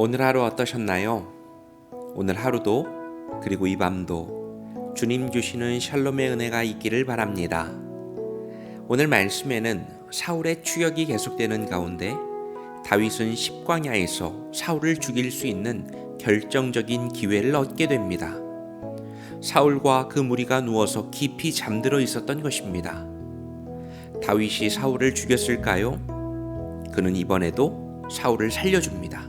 오늘 하루 어떠셨나요? 오늘 하루도 그리고 이 밤도 주님 주시는 샬롬의 은혜가 있기를 바랍니다. 오늘 말씀에는 사울의 추격이 계속되는 가운데 다윗은 십광야에서 사울을 죽일 수 있는 결정적인 기회를 얻게 됩니다. 사울과 그 무리가 누워서 깊이 잠들어 있었던 것입니다. 다윗이 사울을 죽였을까요? 그는 이번에도 사울을 살려줍니다.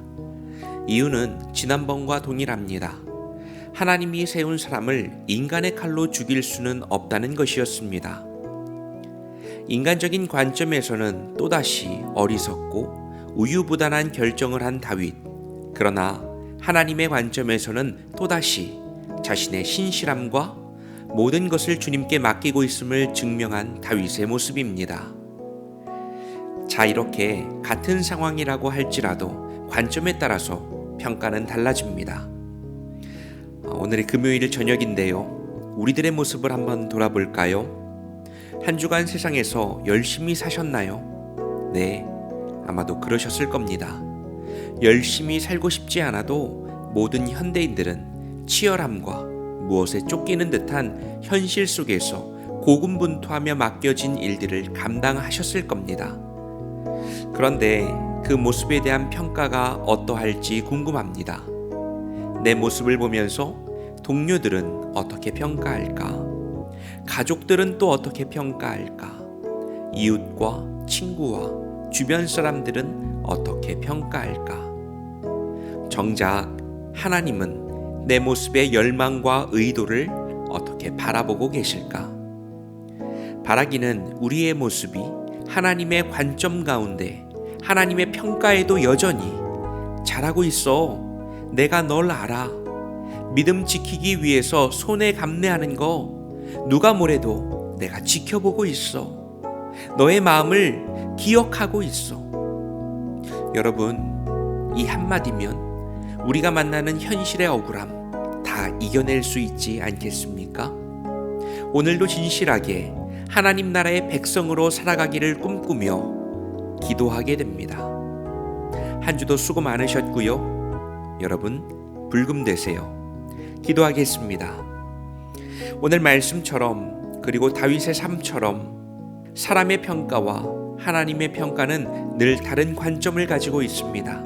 이유는 지난번과 동일합니다. 하나님이 세운 사람을 인간의 칼로 죽일 수는 없다는 것이었습니다. 인간적인 관점에서는 또다시 어리석고 우유부단한 결정을 한 다윗. 그러나 하나님의 관점에서는 또다시 자신의 신실함과 모든 것을 주님께 맡기고 있음을 증명한 다윗의 모습입니다. 자, 이렇게 같은 상황이라고 할지라도 관점에 따라서 평가는 달라집니다. 오늘의 금요일 저녁인데요. 우리들의 모습을 한번 돌아볼까요? 한 주간 세상에서 열심히 사셨나요? 네, 아마도 그러셨을 겁니다. 열심히 살고 싶지 않아도 모든 현대인들은 치열함과 무엇에 쫓기는 듯한 현실 속에서 고군분투하며 맡겨진 일들을 감당하셨을 겁니다. 그런데 그 모습에 대한 평가가 어떠할지 궁금합니다. 내 모습을 보면서 동료들은 어떻게 평가할까? 가족들은 또 어떻게 평가할까? 이웃과 친구와 주변 사람들은 어떻게 평가할까? 정작 하나님은 내 모습의 열망과 의도를 어떻게 바라보고 계실까? 바라기는 우리의 모습이 하나님의 관점 가운데 하나님의 평가에도 여전히 잘하고 있어. 내가 널 알아. 믿음 지키기 위해서 손에 감내하는 거 누가 뭐래도 내가 지켜보고 있어. 너의 마음을 기억하고 있어. 여러분, 이 한마디면 우리가 만나는 현실의 억울함 다 이겨낼 수 있지 않겠습니까? 오늘도 진실하게 하나님 나라의 백성으로 살아가기를 꿈꾸며 기도하게 됩니다. 한 주도 수고 많으셨고요. 여러분, 불금 되세요. 기도하겠습니다. 오늘 말씀처럼 그리고 다윗의 삶처럼 사람의 평가와 하나님의 평가는 늘 다른 관점을 가지고 있습니다.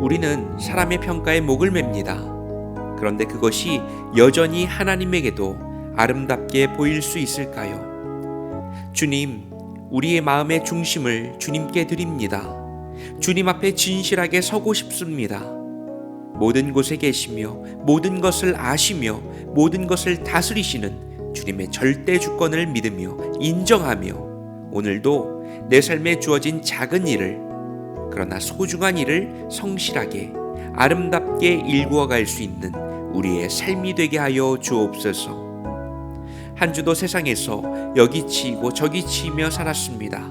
우리는 사람의 평가에 목을 맵니다. 그런데 그것이 여전히 하나님에게도 아름답게 보일 수 있을까요? 주님, 우리의 마음의 중심을 주님께 드립니다. 주님 앞에 진실하게 서고 싶습니다. 모든 곳에 계시며 모든 것을 아시며 모든 것을 다스리시는 주님의 절대 주권을 믿으며 인정하며 오늘도 내 삶에 주어진 작은 일을 그러나 소중한 일을 성실하게 아름답게 일구어 갈 수 있는 우리의 삶이 되게 하여 주옵소서. 한 주도 세상에서 여기 치이고 저기 치이며 살았습니다.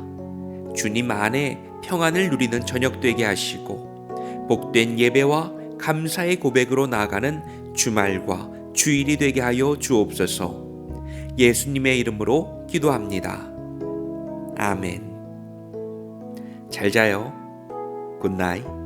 주님 안에 평안을 누리는 저녁 되게 하시고 복된 예배와 감사의 고백으로 나아가는 주말과 주일이 되게 하여 주옵소서. 예수님의 이름으로 기도합니다. 아멘. 잘 자요. 굿나잇.